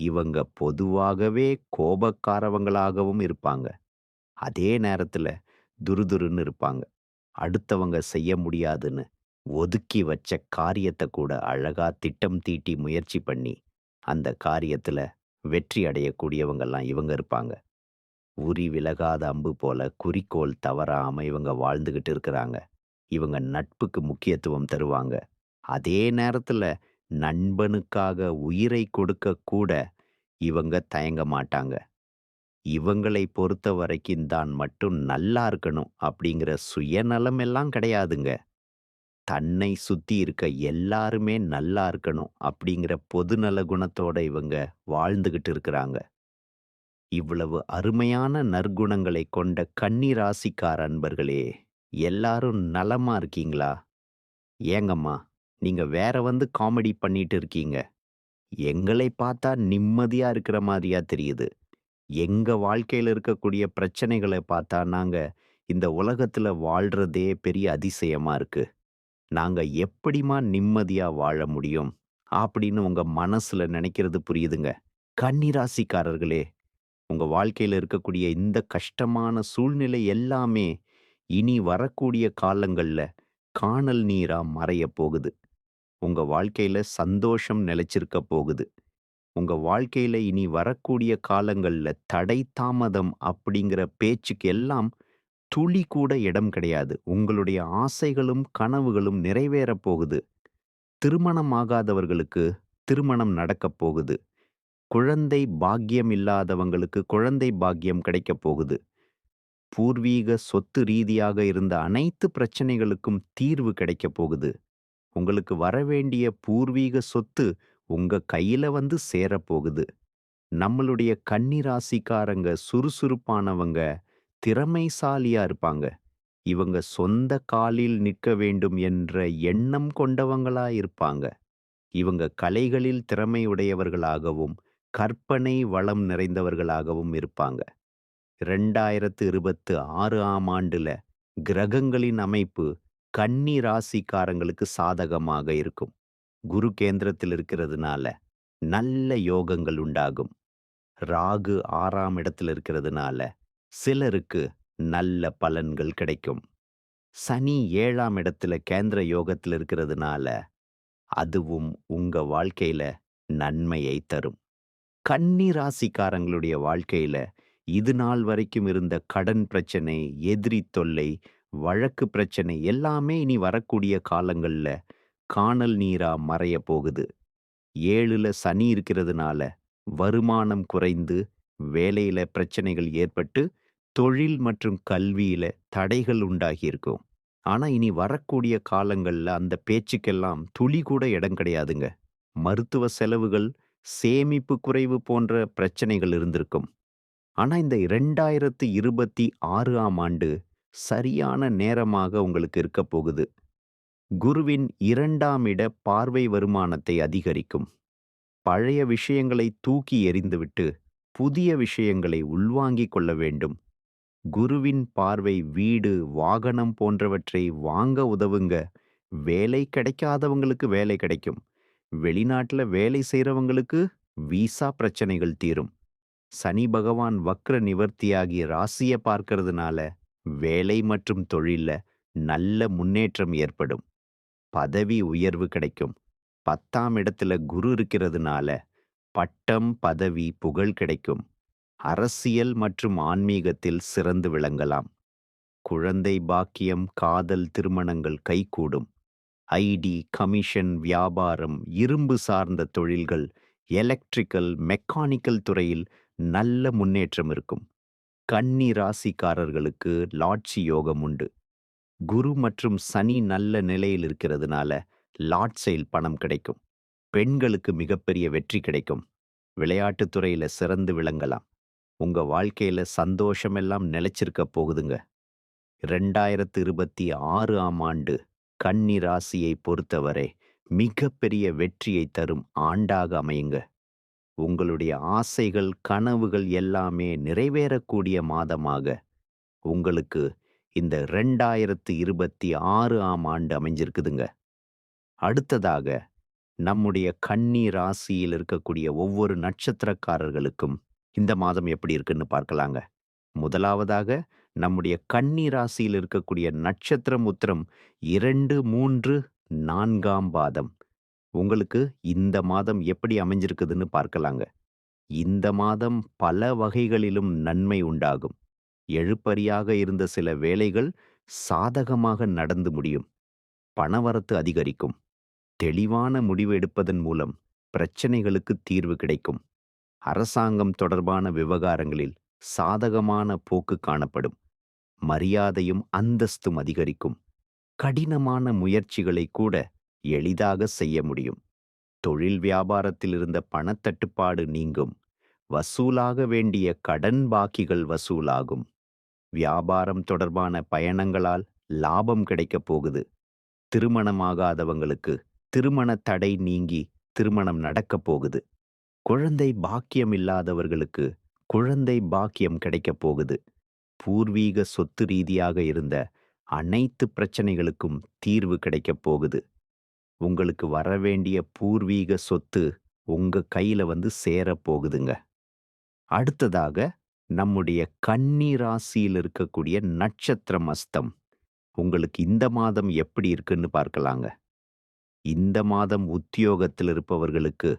இவங்க பொதுவாகவே கோபக்காரவங்களாகவும் இருப்பாங்க. அதே நேரத்துல துருதுருன்னு இருப்பாங்க. அடுத்தவங்க செய்ய முடியாதுன்னு ஒதுக்கி வச்ச காரியத்தை கூட அழகா திட்டம் தீட்டி முயற்சி பண்ணி, அந்த காரியத்துல வெற்றி அடையக்கூடியவங்கலாம் இவங்க இருப்பாங்க. உரி விலகாத அம்பு போல குறிக்கோள் தவறாம இவங்க வாழ்ந்துகிட்டு இருக்கிறாங்க. இவங்க நட்புக்கு முக்கியத்துவம் தருவாங்க. அதே நேரத்துல நண்பனுக்காக உயிரை கொடுக்க கூட இவங்க தயங்க மாட்டாங்க. இவங்களை பொறுத்த வரைக்கும் தான் மட்டும் நல்லா இருக்கணும் அப்படிங்கிற சுயநலம் எல்லாம் கிடையாதுங்க. தன்னை சுத்தி இருக்க எல்லாருமே நல்லா இருக்கணும் அப்படிங்கிற பொதுநல குணத்தோட இவங்க வாழ்ந்துகிட்டு இருக்கிறாங்க. இவ்வளவு அருமையான நற்குணங்களை கொண்ட கன்னி ராசிக்கார அன்பர்களே, எல்லாரும் நலமா இருக்கீங்களா? ஏங்கம்மா, நீங்க வேற வந்து காமெடி பண்ணிட்டு இருக்கீங்க. எங்களை பார்த்தா நிம்மதியா இருக்கிற மாதிரியா தெரியுது. எங்க வாழ்க்கையில இருக்கக்கூடிய பிரச்சனைகள பார்த்தா நாங்க இந்த உலகத்துல வாழ்றதே பெரிய அதிசயமா இருக்கு. நாங்க எப்படிம்மா நிம்மதியா வாழ முடியும்? அப்படின்னு உங்க மனசுல நினைக்கிறது புரியுதுங்க. கன்னிராசிக்காரர்களே, உங்க வாழ்க்கையில இருக்கக்கூடிய இந்த கஷ்டமான சூழ்நிலை எல்லாமே இனி வரக்கூடிய காலங்கள்ல கானல் நீரா மறையப் போகுது. உங்க வாழ்க்கையில சந்தோஷம் நிலைச்சிருக்க போகுது. உங்க வாழ்க்கையில இனி வரக்கூடிய காலங்கள்ல தடை, தாமதம் அப்படிங்கிற பேச்சுக்கு எல்லாம் துளி கூட இடம் கிடையாது. உங்களுடைய ஆசைகளும், கனவுகளும் நிறைவேறப் போகுது. திருமணம் ஆகாதவர்களுக்கு திருமணம் நடக்கப் போகுது. குழந்தை பாக்கியம் இல்லாதவங்களுக்கு குழந்தை பாக்கியம் கிடைக்கப் போகுது. பூர்வீக சொத்து ரீதியாக இருந்த அனைத்து பிரச்சனைகளுக்கும் தீர்வு கிடைக்கப் போகுது. உங்களுக்கு வரவேண்டிய பூர்வீக சொத்து உங்க கையில வந்து சேரப்போகுது. நம்மளுடைய கன்னி ராசிக்காரங்க சுறுசுறுப்பானவங்க, திறமைசாலியா இருப்பாங்க. இவங்க சொந்த காலில் நிற்க வேண்டும் என்ற எண்ணம் கொண்டவங்களா இருப்பாங்க. இவங்க கலைகளில் திறமை உடையவர்களாகவும், கற்பனை வளம் நிறைந்தவர்களாகவும் இருப்பாங்க. 2026 ஆம் ஆண்டுல கிரகங்களின் அமைப்பு கன்னி ராசிக்காரங்களுக்கு சாதகமாக இருக்கும். குரு கேந்திரத்தில் இருக்கிறதுனால நல்ல யோகங்கள் உண்டாகும். ராகு ஆறாம் இடத்துல இருக்கிறதுனால சிலருக்கு நல்ல பலன்கள் கிடைக்கும். சனி ஏழாம் இடத்துல கேந்திர யோகத்துல இருக்கிறதுனால அதுவும் உங்க வாழ்க்கையில நன்மையை தரும். கன்னி ராசிக்காரங்களுடைய வாழ்க்கையில இது நாள் வரைக்கும் இருந்த கடன் பிரச்சனை, எதிரி தொல்லை, வழக்கு பிரச்சனை எல்லாமே இனி வரக்கூடிய காலங்கள்ல கானல் நீரா மறையப் போகுது. ஏழுல சனி இருக்கிறதுனால வருமானம் குறைந்து, வேலையில பிரச்சனைகள் ஏற்பட்டு, தொழில் மற்றும் கல்வியில தடைகள் உண்டாகியிருக்கும். ஆனா இனி வரக்கூடிய காலங்கள்ல அந்த பேச்சுக்கெல்லாம் துளி கூட இடம் கிடையாதுங்க. மருத்துவ செலவுகள், சேமிப்பு குறைவு போன்ற பிரச்சனைகள் இருந்திருக்கும். ஆனா இந்த 2026 ஆம் ஆண்டு சரியான நேரமாக உங்களுக்கு இருக்கப் போகுது. குருவின் இரண்டாம் இட பார்வை வருமானத்தை அதிகரிக்கும். பழைய விஷயங்களை தூக்கி எறிந்துவிட்டு, புதிய விஷயங்களை உள்வாங்கிக் கொள்ள வேண்டும். குருவின் பார்வை வீடு, வாகனம் போன்றவற்றை வாங்க உதவுங்க. வேலை கிடைக்காதவங்களுக்கு வேலை கிடைக்கும். வெளிநாட்டுல வேலை செய்கிறவங்களுக்கு வீசா பிரச்சனைகள் தீரும். சனி பகவான் வக்ர நிவர்த்தியாகி ராசிய பார்க்கறதுனால வேலை மற்றும் தொழில்ல நல்ல முன்னேற்றம் ஏற்படும். பதவி உயர்வு கிடைக்கும். 10ஆம் இடத்துல குரு இருக்கிறதுனால பட்டம், பதவி, புகழ் கிடைக்கும். அரசியல் மற்றும் ஆன்மீகத்தில் சிறந்து விளங்கலாம். குழந்தை பாக்கியம், காதல், திருமணங்கள் கைகூடும். ஐடி, கமிஷன், வியாபாரம், இரும்பு சார்ந்த தொழில்கள், எலக்ட்ரிக்கல், மெக்கானிக்கல் துறையில் நல்ல முன்னேற்றம் இருக்கும். கன்னி ராசிக்காரர்களுக்கு லாட்சி யோகம் உண்டு. குரு மற்றும் சனி நல்ல நிலையில் இருக்கிறதுனால லாட் சேல் பணம் கிடைக்கும். பெண்களுக்கு மிகப்பெரிய வெற்றி கிடைக்கும். விளையாட்டுத் துறையில சிறந்து விளங்கலாம். உங்க வாழ்க்கையில சந்தோஷமெல்லாம் நிலைச்சிருக்க போகுதுங்க. 2026ஆம் ஆண்டு கன்னி ராசியை பொறுத்தவரை மிகப்பெரிய வெற்றியை தரும் ஆண்டாக அமையுங்க. உங்களுடைய ஆசைகள், கனவுகள் எல்லாமே நிறைவேறக்கூடிய மாதமாக உங்களுக்கு இந்த 2026 ஆம் ஆண்டு அமைஞ்சிருக்குதுங்க. அடுத்ததாக நம்முடைய கன்னி ராசியில் இருக்கக்கூடிய ஒவ்வொரு நட்சத்திரக்காரர்களுக்கும் இந்த மாதம் எப்படி இருக்குன்னு பார்க்கலாங்க. முதலாவதாக நம்முடைய கன்னி ராசியில் இருக்கக்கூடிய நட்சத்திரம் உத்திரம் 2, 3, 4ஆம் பாதம். உங்களுக்கு இந்த மாதம் எப்படி அமைஞ்சிருக்குதுன்னு பார்க்கலாங்க. இந்த மாதம் பல வகைகளிலும் நன்மை உண்டாகும். எழுப்பறியாக இருந்த சில வேலைகள் சாதகமாக நடந்து முடியும். பணவரத்து அதிகரிக்கும். தெளிவான முடிவு எடுப்பதன் மூலம் பிரச்சனைகளுக்கு தீர்வு கிடைக்கும். அரசாங்கம் தொடர்பான விவகாரங்களில் சாதகமான போக்கு காணப்படும். மரியாதையும் அந்தஸ்தும் அதிகரிக்கும். கடினமான முயற்சிகளை கூட எளிதாக செய்ய முடியும். தொழில் வியாபாரத்தில் இருந்த பணத்தட்டுப்பாடு நீங்கும். வசூலாக வேண்டிய கடன் பாக்கிகள் வசூலாகும். வியாபாரம் தொடர்பான பயணங்களால் லாபம் கிடைக்கப் போகுது. திருமணமாகாதவங்களுக்கு திருமண தடை நீங்கி திருமணம் நடக்கப் போகுது. குழந்தை பாக்கியம் இல்லாதவர்களுக்கு குழந்தை பாக்கியம் கிடைக்கப் போகுது. பூர்வீக சொத்து ரீதியாக இருந்த அனைத்து பிரச்சனைகளுக்கும் தீர்வு கிடைக்கப் போகுது. உங்களுக்கு வரவேண்டிய பூர்வீக சொத்து உங்க கையில வந்து சேரப் போகுதுங்க. அடுத்ததாக நம்முடைய கன்னி ராசியில் இருக்கக்கூடிய நட்சத்திரம் அஸ்தம். உங்களுக்கு இந்த மாதம் எப்படி இருக்குன்னு பார்க்கலாங்க. இந்த மாதம் உத்தியோகத்தில் இருப்பவர்களுக்கு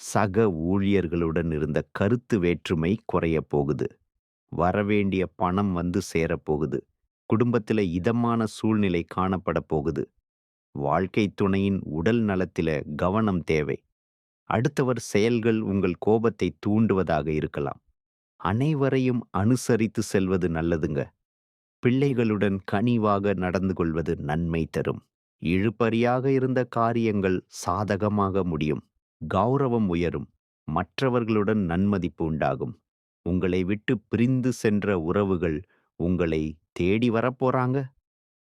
சக ஊழியர்களுடன் இருந்த கருத்து வேற்றுமை குறையப் போகுது. வரவேண்டிய பணம் வந்து சேரப்போகுது. குடும்பத்தில் இதமான சூழ்நிலை காணப்பட போகுது. வாழ்க்கை துணையின் உடல் நலத்தில கவனம் தேவை. அடுத்தவர் செயல்கள் உங்கள் கோபத்தை தூண்டுவதாக இருக்கலாம். அனைவரையும் அனுசரித்து செல்வது நல்லதுங்க. பிள்ளைகளுடன் கனிவாக நடந்து கொள்வது நன்மை தரும். இழுபறியாக இருந்த காரியங்கள் சாதகமாக முடியும். கௌரவம் உயரும். மற்றவர்களுடன் நன்மதிப்பு உண்டாகும். உங்களை விட்டு பிரிந்து சென்ற உறவுகள் உங்களை தேடி வரப்போறாங்க.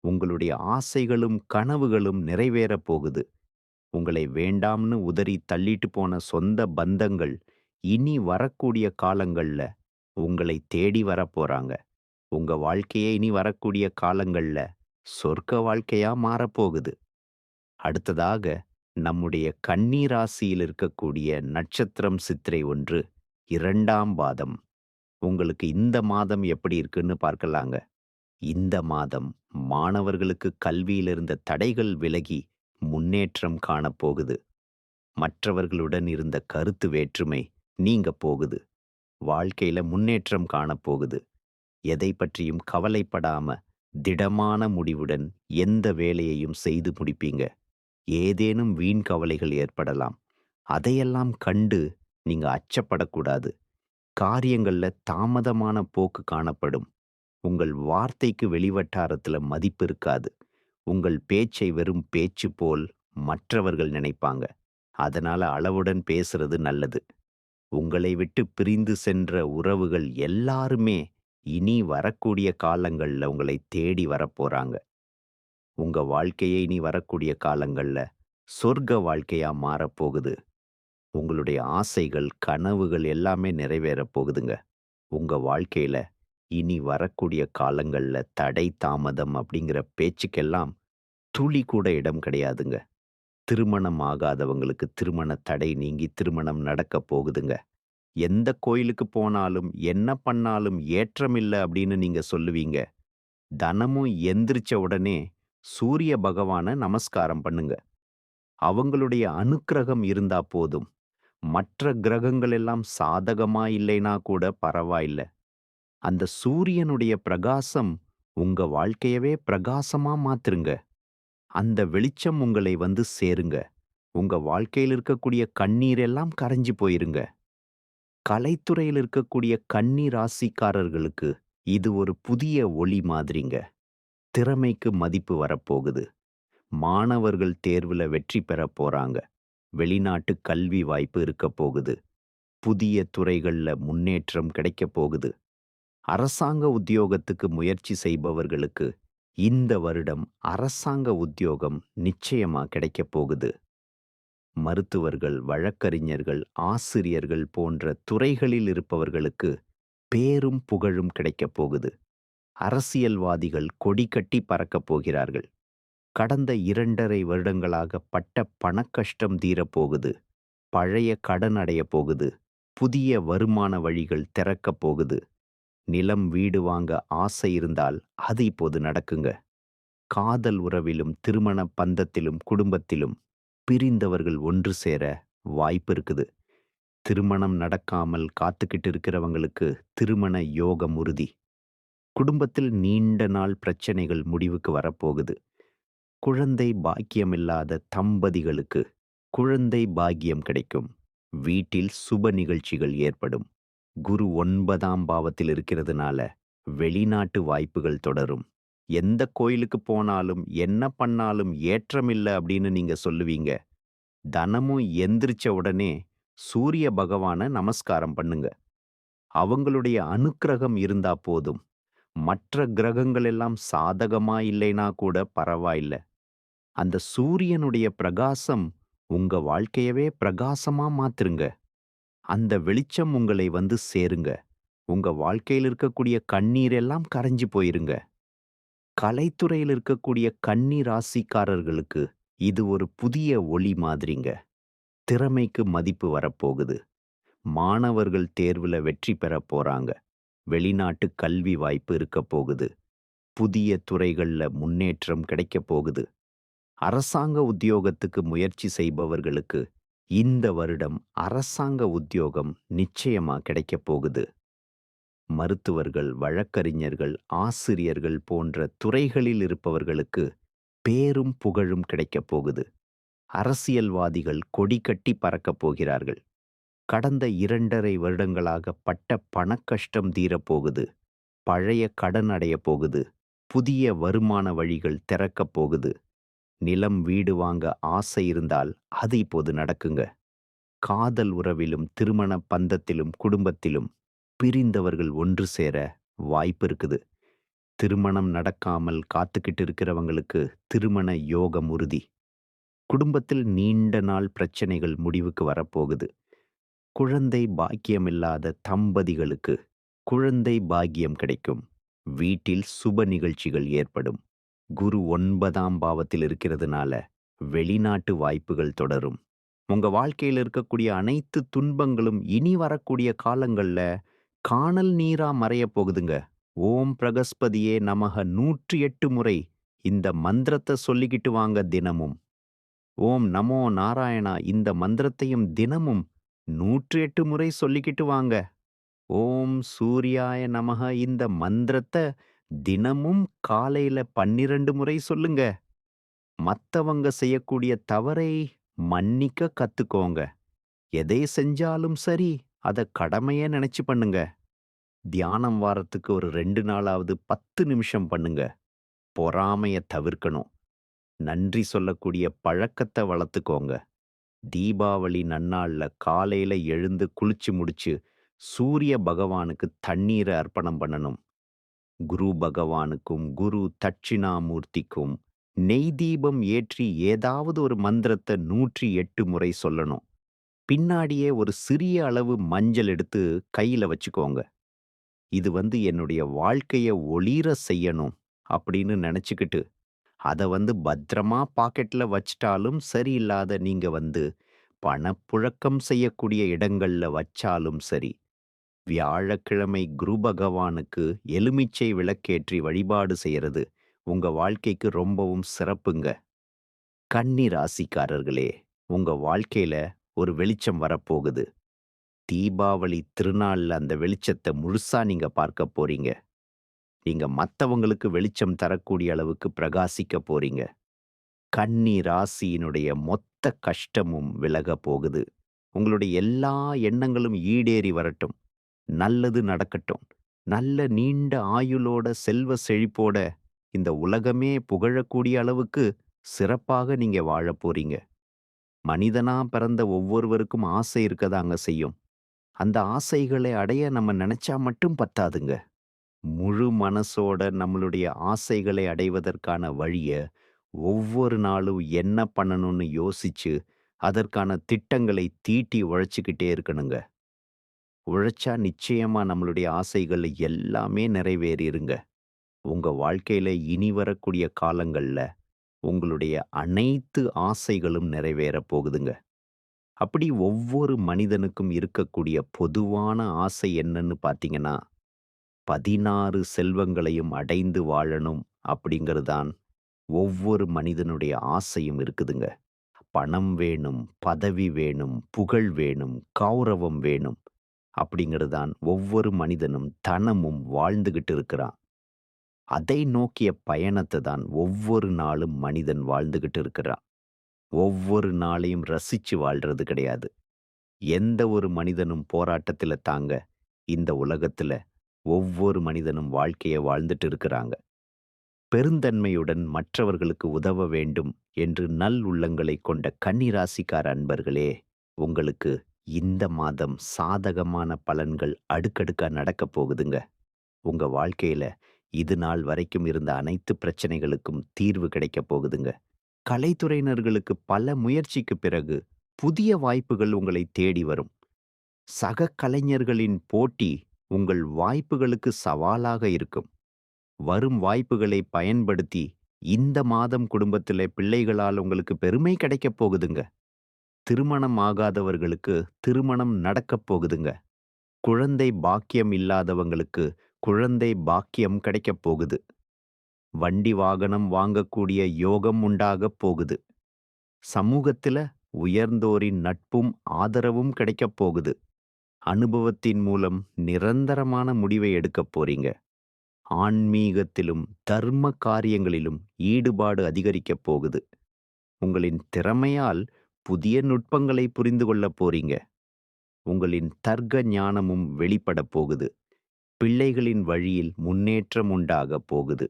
உங்களுடைய ஆசைகளும் கனவுகளும் நிறைவேறப் போகுது. உங்களை வேண்டாம்னு உதறி தள்ளிட்டு போன சொந்த பந்தங்கள் இனி வரக்கூடிய காலங்கள்ல உங்களை தேடி வரப்போறாங்க. உங்க வாழ்க்கையே இனி வரக்கூடிய காலங்கள்ல சொர்க்க வாழ்க்கையா மாறப்போகுது. அடுத்ததாக நம்முடைய கண்ணீராசியில் ராசியில் இருக்கக்கூடிய நட்சத்திரம் சித்திரை ஒன்று இரண்டாம் பாதம். உங்களுக்கு இந்த மாதம் எப்படி இருக்குன்னு பார்க்கலாங்க. இந்த மாதம் மாணவர்களுக்கு கல்வியிலிருந்த தடைகள் விலகி முன்னேற்றம் காணப்போகுது. மற்றவர்களுடன் இருந்த கருத்து வேற்றுமை நீங்க போகுது. வாழ்க்கையில முன்னேற்றம் காணப்போகுது. எதை பற்றியும் கவலைப்படாம திடமான முடிவுடன் எந்த வேலையையும் செய்து முடிப்பீங்க. ஏதேனும் வீண் கவலைகள் ஏற்படலாம். அதையெல்லாம் கண்டு நீங்க அச்சப்படக்கூடாது. காரியங்கள்ல தாமதமான போக்கு காணப்படும். உங்கள் வார்த்தைக்கு வெளிவட்டாரத்துல மதிப்பு இருக்காது. உங்கள் பேச்சை வெறும் பேச்சு போல் மற்றவர்கள் நினைப்பாங்க. அதனால அளவுடன் பேசுறது நல்லது. உங்களை விட்டு பிரிந்து சென்ற உறவுகள் எல்லாருமே இனி வரக்கூடிய காலங்கள்ல உங்களை தேடி வரப்போறாங்க. உங்க வாழ்க்கையே இனி வரக்கூடிய காலங்கள்ல சொர்க்க வாழ்க்கையா மாறப்போகுது. உங்களுடைய ஆசைகள், கனவுகள் எல்லாமே நிறைவேறப் போகுதுங்க. உங்க வாழ்க்கையில இனி வரக்கூடிய காலங்கள்ல தடை, தாமதம் அப்படிங்கிற பேச்சுக்கெல்லாம் துளி கூட இடம் கிடையாதுங்க. திருமணம் ஆகாதவங்களுக்கு திருமண தடை நீங்கி திருமணம் நடக்கப் போகுதுங்க. எந்த கோயிலுக்கு போனாலும், என்ன பண்ணாலும் ஏற்றமில்ல அப்படின்னு நீங்க சொல்லுவீங்க. தனமும் எந்திரிச்ச உடனே சூரிய பகவான நமஸ்காரம் பண்ணுங்க. அவங்களுடைய அனுக்கிரகம் இருந்தா போதும். மற்ற கிரகங்கள் எல்லாம் சாதகமா இல்லைனா கூட பரவாயில்ல. அந்த சூரியனுடைய பிரகாசம் உங்க வாழ்க்கையவே பிரகாசமா மாத்துருங்க. அந்த வெளிச்சம் உங்களை வந்து சேருங்க. உங்க வாழ்க்கையில இருக்கக்கூடிய கண்ணீர் எல்லாம் கரைஞ்சு போயிருங்க. கலைத்துறையில் இருக்கக்கூடிய கன்னி ராசிக்காரர்களுக்கு இது ஒரு புதிய ஒளி மாதிரிங்க. திறமைக்கு மதிப்பு வரப்போகுது. மாணவர்கள் தேர்வுல வெற்றி பெறப் போறாங்க. வெளிநாட்டு கல்வி வாய்ப்பு இருக்கப் போகுது. புதிய துறைகள்ல முன்னேற்றம் கிடைக்கப் போகுது. அரசாங்க உத்தியோகத்துக்கு முயற்சி செய்பவர்களுக்கு இந்த வருடம் அரசாங்க உத்தியோகம் நிச்சயமா கிடைக்கப் போகுது. மருத்துவர்கள், வழக்கறிஞர்கள், ஆசிரியர்கள் போன்ற துறைகளில் இருப்பவர்களுக்கு பேரும் புகழும் கிடைக்கப் போகுது. அரசியல்வாதிகள் கொடி கட்டி பறக்கப் போகிறார்கள். கடந்த இரண்டரை வருடங்களாக பட்ட பணக்கஷ்டம் தீரப்போகுது. பழைய கடன் அடையப் போகுது. புதிய வருமான வழிகள் திறக்கப் போகுது. நிலம் வீடு வாங்க ஆசை இருந்தால் அது இப்போது நடக்குங்க. காதல் உறவிலும் திருமண பந்தத்திலும் குடும்பத்திலும் பிரிந்தவர்கள் ஒன்று சேர வாய்ப்பு இருக்குது. திருமணம் நடக்காமல் காத்துக்கிட்டு இருக்கிறவங்களுக்கு திருமண யோகம் உறுதி. குடும்பத்தில் நீண்ட நாள் பிரச்சனைகள் முடிவுக்கு வரப்போகுது. குழந்தை பாக்கியமில்லாத தம்பதிகளுக்கு குழந்தை பாக்கியம் கிடைக்கும். வீட்டில் சுப நிகழ்ச்சிகள் ஏற்படும். குரு ஒன்பதாம் பாவத்தில் இருக்கிறதுனால வெளிநாட்டு வாய்ப்புகள் தொடரும். எந்த கோயிலுக்கு போனாலும் என்ன பண்ணாலும் ஏற்றமில்ல அப்படின்னு நீங்க சொல்லுவீங்க. தனமும் எந்திரிச்ச உடனே சூரிய பகவான நமஸ்காரம் பண்ணுங்க. அவங்களுடைய அனுக்கிரகம் இருந்தா போதும். மற்ற கிரகங்கள் எல்லாம் சாதகமா இல்லைனா கூட பரவாயில்ல. அந்த சூரியனுடைய பிரகாசம் உங்க வாழ்க்கையவே பிரகாசமா மாத்துருங்க. அந்த வெளிச்சம் உங்களை வந்து சேருங்க. உங்க வாழ்க்கையில் இருக்கக்கூடிய கண்ணீர் எல்லாம் கரைஞ்சு போயிருங்க. கலைத்துறையில் இருக்கக்கூடிய கன்னி ராசிக்காரர்களுக்கு இது ஒரு புதிய ஒளி மாதிரிங்க. திறமைக்கு மதிப்பு வரப்போகுது. மாணவர்கள் தேர்வுல வெற்றி பெறப் போறாங்க. வெளிநாட்டு கல்வி வாய்ப்பு இருக்கப் போகுது. புதிய துறைகள்ல முன்னேற்றம் கிடைக்கப் போகுது. அரசாங்க உத்தியோகத்துக்கு முயற்சி செய்பவர்களுக்கு இந்த வருடம் அரசாங்க உத்தியோகம் நிச்சயமா கிடைக்கப் போகுது. மருத்துவர்கள், வழக்கறிஞர்கள், ஆசிரியர்கள் போன்ற துறைகளில் இருப்பவர்களுக்கு பேரும் புகழும் கிடைக்கப் போகுது. அரசியல்வாதிகள் கொடி கட்டி பறக்கப் போகிறார்கள். கடந்த இரண்டரை வருடங்களாக பட்ட பணக்கஷ்டம் தீரப்போகுது. பழைய கடன் அடையப் போகுது. புதிய வருமான வழிகள் திறக்கப் போகுது. நிலம் வீடு வாங்க ஆசை இருந்தால் அது இப்போது நடக்குங்க. காதல் உறவிலும் திருமண பந்தத்திலும் குடும்பத்திலும் பிரிந்தவர்கள் ஒன்று சேர வாய்ப்பு இருக்குது. திருமணம் நடக்காமல் காத்துக்கிட்டு இருக்கிறவங்களுக்கு திருமண யோகம் உறுதி. குடும்பத்தில் நீண்ட நாள் பிரச்சனைகள் முடிவுக்கு வரப்போகுது. குழந்தை பாக்கியமில்லாத தம்பதிகளுக்கு குழந்தை பாக்கியம் கிடைக்கும். வீட்டில் சுப நிகழ்ச்சிகள் ஏற்படும். குரு ஒன்பதாம் பாவத்தில் இருக்கிறதுனால வெளிநாட்டு வாய்ப்புகள் தொடரும். உங்க வாழ்க்கையில் இருக்கக்கூடிய அனைத்து துன்பங்களும் இனி வரக்கூடிய காலங்கள்ல காணல் நீரா மறையப் போகுதுங்க. ஓம் பிரகஸ்பதியே நமக 108 முறை இந்த மந்திரத்தை சொல்லிக்கிட்டு வாங்க தினமும். ஓம் நமோ நாராயணா இந்த மந்திரத்தையும் தினமும் 108 முறை சொல்லிக்கிட்டு வாங்க. ஓம் சூர்யாய நமக இந்த மந்திரத்த தினமும் காலையில 12 முறை சொல்லுங்க. மத்தவங்க செய்யக்கூடிய தவறை மன்னிக்க கத்துக்கோங்க. எதை செஞ்சாலும் சரி, அத கடமையா நினைச்சு பண்ணுங்க. தியானம் வாரத்துக்கு ஒரு ரெண்டு நாளாவது 10 நிமிஷம் பண்ணுங்க. பொறாமைய தவிர்க்கணும். நன்றி சொல்லக்கூடிய பழக்கத்த வளர்த்துக்கோங்க. தீபாவளி நன்னாள்ல காலையில எழுந்து குளிச்சு முடிச்சு சூரிய பகவானுக்கு தண்ணீர அர்ப்பணம் பண்ணணும். குரு பகவானுக்கும், குரு தட்சிணாமூர்த்திக்கும் நெய் தீபம் ஏற்றி ஏதாவது ஒரு மந்திரத்த 108 முறை சொல்லணும். பின்னாடியே ஒரு சிறிய அளவு மஞ்சள் எடுத்து கையில வச்சுக்கோங்க. இது வந்து என்னுடைய வாழ்க்கைய ஒளிர செய்யணும் அப்படின்னு நினச்சிக்கிட்டு அத வந்து பத்திரமா பாக்கெட்ல வச்சிட்டாலும் சரியில்லாத நீங்க வந்து பணப்புழக்கம் செய்யக்கூடிய இடங்கள்ல வச்சாலும் சரி, வியாழக்கிழமை குரு பகவானுக்கு எலுமிச்சை விளக்கேற்றி வழிபாடு செய்யறது உங்க வாழ்க்கைக்கு ரொம்பவும் சிறப்புங்க. கன்னி ராசிக்காரர்களே, உங்க வாழ்க்கையில ஒரு வெளிச்சம் வரப்போகுது. தீபாவளி திருநாள்ல அந்த வெளிச்சத்தை முழுசா நீங்க பார்க்கப் போறீங்க. நீங்க மத்தவங்களுக்கு வெளிச்சம் தரக்கூடிய அளவுக்கு பிரகாசிக்கப் போறீங்க. கன்னி ராசியினுடைய மொத்த கஷ்டமும் விலக போகுது. உங்களுடைய எல்லா எண்ணங்களும் ஈடேறி வரட்டும். நல்லது நடக்கட்டும். நல்ல நீண்ட ஆயுளோட, செல்வ செழிப்போட இந்த உலகமே புகழக்கூடிய அளவுக்கு சிறப்பாக நீங்க வாழ போறீங்க. மனிதனா பிறந்த ஒவ்வொருவருக்கும் ஆசை இருக்கதாங்க செய்யும். அந்த ஆசைகளை அடைய நம்ம நினைச்சா மட்டும் பத்தாதுங்க. முழு மனசோட நம்மளுடைய ஆசைகளை அடைவதற்கான வழிய, ஒவ்வொரு நாளும் என்ன பண்ணணும்னு யோசிச்சு, அதற்கான திட்டங்களை தீட்டி உழைச்சுக்கிட்டே இருக்கணுங்க. உழைச்சா நிச்சயமா நம்மளுடைய ஆசைகள் எல்லாமே நிறைவேறிடுங்க உங்க வாழ்க்கையில இனி வரக்கூடிய காலங்கள்ல, உங்களுடைய அனைத்து ஆசைகளும் நிறைவேறப் போகுதுங்க. அப்படி ஒவ்வொரு மனிதனுக்கும் இருக்கக்கூடிய பொதுவான ஆசை என்னன்னு பார்த்தீங்கன்னா, 16 செல்வங்களையும் அடைந்து வாழணும் அப்படிங்கிறது தான் ஒவ்வொரு மனிதனுடைய ஆசையும் இருக்குதுங்க. பணம் வேணும், பதவி வேணும், புகழ் வேணும், கௌரவம் வேணும் அப்படிங்கிறது தான் ஒவ்வொரு மனிதனும் தனமும் வாழ்ந்துகிட்டு இருக்கிறான். அதை நோக்கிய பயணத்தை தான் ஒவ்வொரு நாளும் மனிதன் வாழ்ந்துகிட்டு இருக்கிறான். ஒவ்வொரு நாளையும் ரசிச்சு வாழ்றது கிடையாது. எந்த ஒரு மனிதனும் போராட்டத்தில் தாங்க, இந்த உலகத்தில் ஒவ்வொரு மனிதனும் வாழ்க்கைய வாழ்ந்துட்டு இருக்கிறாங்க. பெருந்தன்மையுடன் மற்றவர்களுக்கு உதவ வேண்டும் என்று நல் உள்ளங்களைக் கொண்ட கன்னி ராசிக்கார அன்பர்களே, உங்களுக்கு இந்த மாதம் சாதகமான பலன்கள் அடுக்கடுக்கா நடக்கப் போகுதுங்க. உங்க வாழ்க்கையில இது நாள் வரைக்கும் இருந்த அனைத்து பிரச்சனைகளுக்கும் தீர்வு கிடைக்கப் போகுதுங்க. கலைத்துறையினர்களுக்கு பல முயற்சிக்கு பிறகு புதிய வாய்ப்புகள் உங்களை தேடி வரும். சக கலைஞர்களின் போட்டி உங்கள் வாய்ப்புகளுக்கு சவாலாக இருக்கும். வரும் வாய்ப்புகளை பயன்படுத்தி இந்த மாதம் குடும்பத்தில் பிள்ளைகளால் உங்களுக்கு பெருமை கிடைக்கப் போகுதுங்க. திருமணம் ஆகாதவர்களுக்கு திருமணம் நடக்கப் போகுதுங்க. குழந்தை பாக்கியம் இல்லாதவங்களுக்கு குழந்தை பாக்கியம் கிடைக்கப் போகுது. வண்டி வாகனம் வாங்கக்கூடிய யோகம் உண்டாகப் போகுது. சமூகத்தில் உயர்ந்தோரின் நட்பும் ஆதரவும் கிடைக்கப் போகுது. அனுபவத்தின் மூலம் நிரந்தரமான முடிவை எடுக்கப் போறீங்க. ஆன்மீகத்திலும், தர்ம காரியங்களிலும் ஈடுபாடு அதிகரிக்கப் போகுது. உங்களின் திறமையால் புதிய நுட்பங்களை புரிந்து கொள்ளப் போறீங்க. உங்களின் தர்க்க ஞானமும் வெளிப்படப் போகுது. பிள்ளைகளின் வழியில் முன்னேற்றம் உண்டாகப் போகுது.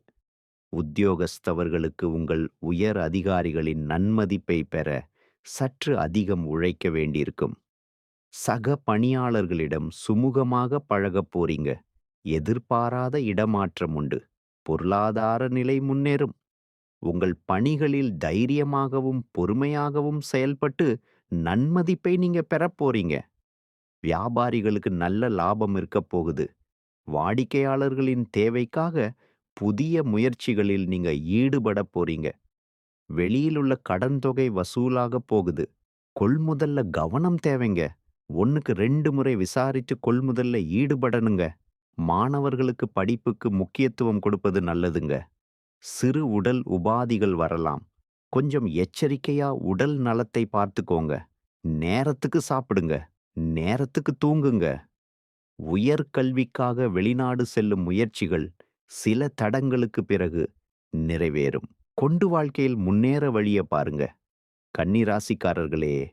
உத்தியோகஸ்தவர்களுக்கு உங்கள் உயர் அதிகாரிகளின் நன்மதிப்பை பெற சற்று அதிகம் உழைக்க வேண்டியிருக்கும். சக பணியாளர்களிடம் சுமூகமாக பழகப் போறீங்க. எதிர்பாராத இடமாற்றம் உண்டு. பொருளாதார நிலை முன்னேறும். உங்கள் பணிகளில் தைரியமாகவும், பொறுமையாகவும் செயல்பட்டு நன்மதிப்பை நீங்க பெறப்போறீங்க வியாபாரிகளுக்கு நல்ல லாபம் இருக்கப் போகுது. வாடிக்கையாளர்களின் தேவைக்காக புதிய முயற்சிகளில் நீங்க ஈடுபடப் போறீங்க. வெளியிலுள்ள கடன் தொகை வசூலாகப் போகுது. கொள்முதல்ல கவனம் தேவைங்க. 1க்கு 2 முறை விசாரிச்சு கொள்முதல்ல ஈடுபடணுங்க. மாணவர்களுக்கு படிப்புக்கு முக்கியத்துவம் கொடுப்பது நல்லதுங்க. சிறு உடல் உபாதிகள் வரலாம். கொஞ்சம் எச்சரிக்கையா உடல் நலத்தை பார்த்துக்கோங்க. நேரத்துக்கு சாப்பிடுங்க. நேரத்துக்கு தூங்குங்க. உயர்கல்விக்காக வெளிநாடு செல்லும் முயற்சிகள் சில தடங்களுக்கு பிறகு நிறைவேறும். கொண்டு வாழ்க்கையில் முன்னேற வழிய பாருங்க. கன்னிராசிக்காரர்களே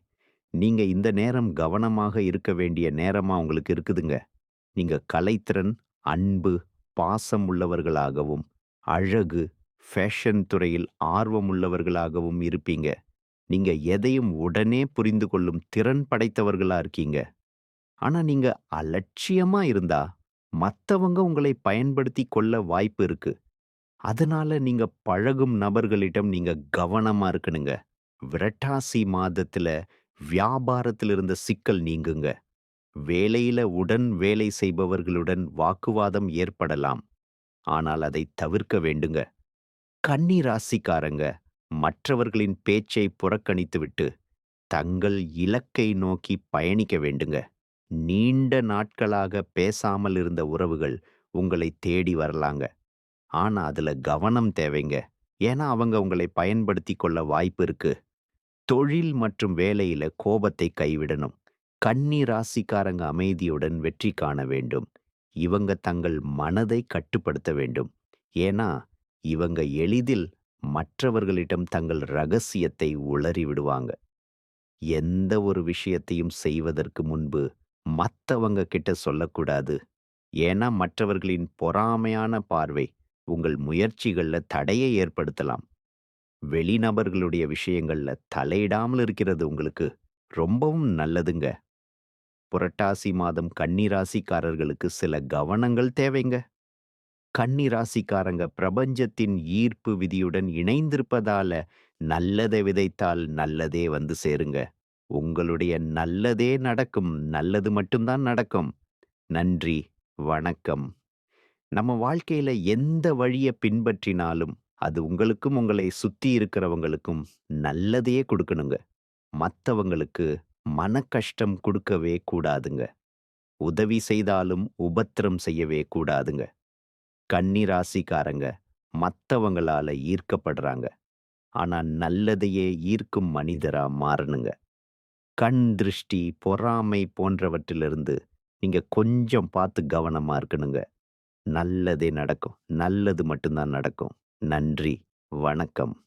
நீங்க இந்த நேரம் கவனமாக இருக்க வேண்டிய நேரமா உங்களுக்கு இருக்குதுங்க. நீங்க கலைத்திறன், அன்பு, பாசம் உள்ளவர்களாகவும், அழகு, ஃபேஷன் துறையில் ஆர்வமுள்ளவர்களாகவும் இருப்பீங்க. நீங்க எதையும் உடனே புரிந்து கொள்ளும் திறன் படைத்தவர்களா இருக்கீங்க. ஆனா நீங்க அலட்சியமா இருந்தா, மத்தவங்க உங்களை பயன்படுத்திக் கொள்ள வாய்ப்பு இருக்கு. அதனால நீங்க பழகும் நபர்களிடம் நீங்க கவனமா இருக்கணுங்க. விரட்டாசி மாதத்துல வியாபாரத்தில் இருந்த சிக்கல் நீங்குங்க. வேலையில உடன் வேலை செய்பவர்களுடன் வாக்குவாதம் ஏற்படலாம். ஆனால் அதை தவிர்க்க வேண்டுங்க. கன்னி ராசிக்காரங்க மற்றவர்களின் பேச்சை புறக்கணித்துவிட்டு, தங்கள் இலக்கை நோக்கி பயணிக்க வேண்டுங்க. நீண்ட நாட்களாக பேசாமல் இருந்த உறவுகள் உங்களை தேடி வரலாங்க. ஆனா அதுல கவனம் தேவைங்க. ஏன்னா அவங்க உங்களை பயன்படுத்திக் கொள்ள வாய்ப்பு இருக்கு. தொழில் மற்றும் வேலையில கோபத்தை கைவிடணும். கன்னி ராசிக்காரங்க அமைதியுடன் வெற்றி காண வேண்டும். இவங்க தங்கள் மனதை கட்டுப்படுத்த வேண்டும். ஏன்னா இவங்க எளிதில் மற்றவர்களிடம் தங்கள் ரகசியத்தை உளறி விடுவாங்க. எந்த ஒரு விஷயத்தையும் செய்வதற்கு முன்பு மத்தவங்க கிட்ட சொல்லக்கூடாது. ஏன்னா மற்றவர்களின் பொறாமையான பார்வை உங்கள் முயற்சிகள்ல தடையை ஏற்படுத்தலாம். வெளிநபர்களுடைய விஷயங்கள்ல தலையிடாமல் இருக்கிறது உங்களுக்கு ரொம்பவும் நல்லதுங்க. புரட்டாசி மாதம் கன்னிராசிக்காரர்களுக்கு சில கவனங்கள் தேவைங்க. கன்னிராசிக்காரங்க பிரபஞ்சத்தின் ஈர்ப்பு விதியுடன் இணைந்திருப்பதால நல்லதை விதைத்தால் நல்லதே வந்து சேருங்க. உங்களுடைய நல்லதே நடக்கும். நல்லது மட்டும் தான் நடக்கும். நன்றி. வணக்கம். நம்ம வாழ்க்கையில எந்த வழிய பின்பற்றினாலும், அது உங்களுக்கும், உங்களை சுத்தி இருக்கிறவங்களுக்கும் நல்லதையே கொடுக்கணுங்க மற்றவங்களுக்கு மன மனக்கஷ்டம் கொடுக்கவே கூடாதுங்க. உதவி செய்தாலும் உபத்திரம் செய்யவே கூடாதுங்க. கன்னி ராசிக்காரங்க மத்தவங்களால ஈர்க்கப்படுறாங்க. ஆனா நல்லதையே ஈர்க்கும் மனிதரா மாறணுங்க. கண் திருஷ்டி, பொறாமை போன்றவற்றிலிருந்து நீங்க கொஞ்சம் பார்த்து கவனமா இருக்கணுங்க. நல்லதே நடக்கும். நல்லது மட்டும் தான் நடக்கும். நன்றி. வணக்கம்.